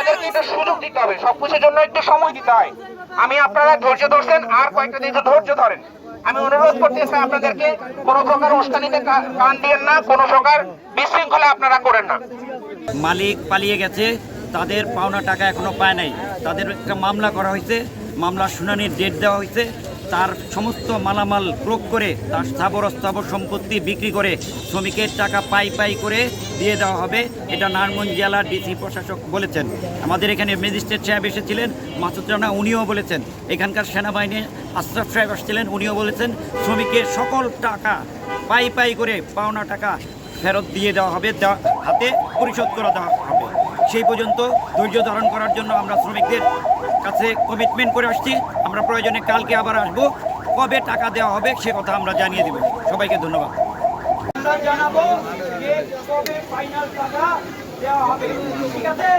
আমাদেরকে একটু সুযোগ দিতে হবে। সবকিছুর জন্য একটু সময় দিতে হয়। আমি আপনারা ধৈর্য ধরছেন, আর কয়েকটা দিন ধৈর্য ধরেন। আমি অনুরোধ করতেছি আপনাদেরকে, কোনো প্রকার কা- কান দিয়েন না, কোনো প্রকার বিশৃঙ্খলা আপনারা করেন না। মালিক পালিয়ে গেছে, তাদের পাওনা টাকা এখনও পায় নাই। তাদের একটা মামলা করা হয়েছে, মামলার শুনানির ডেট দেওয়া হয়েছে। তার সমস্ত মালামাল ক্রোক করে, তার স্থাবর অস্থাবর সম্পত্তি বিক্রি করে, শ্রমিকের টাকা পাই পাই করে দিয়ে দেওয়া হবে। এটা নারায়ণগঞ্জ জেলার ডিসি প্রশাসক বলেছেন। আমাদের এখানে ম্যাজিস্ট্রেট সাহেব এসেছিলেন, মাসুদ রানা উনিও বলেছেন। এখানকার সেনাবাহিনী আশরাফ সাহেব আসছিলেন, উনিও বলেছেন, শ্রমিকের সকল টাকা, পাই পাই করে পাওনা টাকা ফেরত দিয়ে দেওয়া হবে হাতে পরিশোধ করে দেওয়া হবে। সেই পর্যন্ত ধৈর্য ধারণ করার জন্য আমরা শ্রমিকদের কাছে কমিটমেন্ট করে আসছি। আমরা প্রয়োজনে কালকে আবার আসব। কবে টাকা দেওয়া হবে সে কথা আমরা জানিয়ে দেব। সবাইকে ধন্যবাদ। আমরা জানাব যে কবে ফাইনাল টাকা দেওয়া হবে। ঠিক আছে?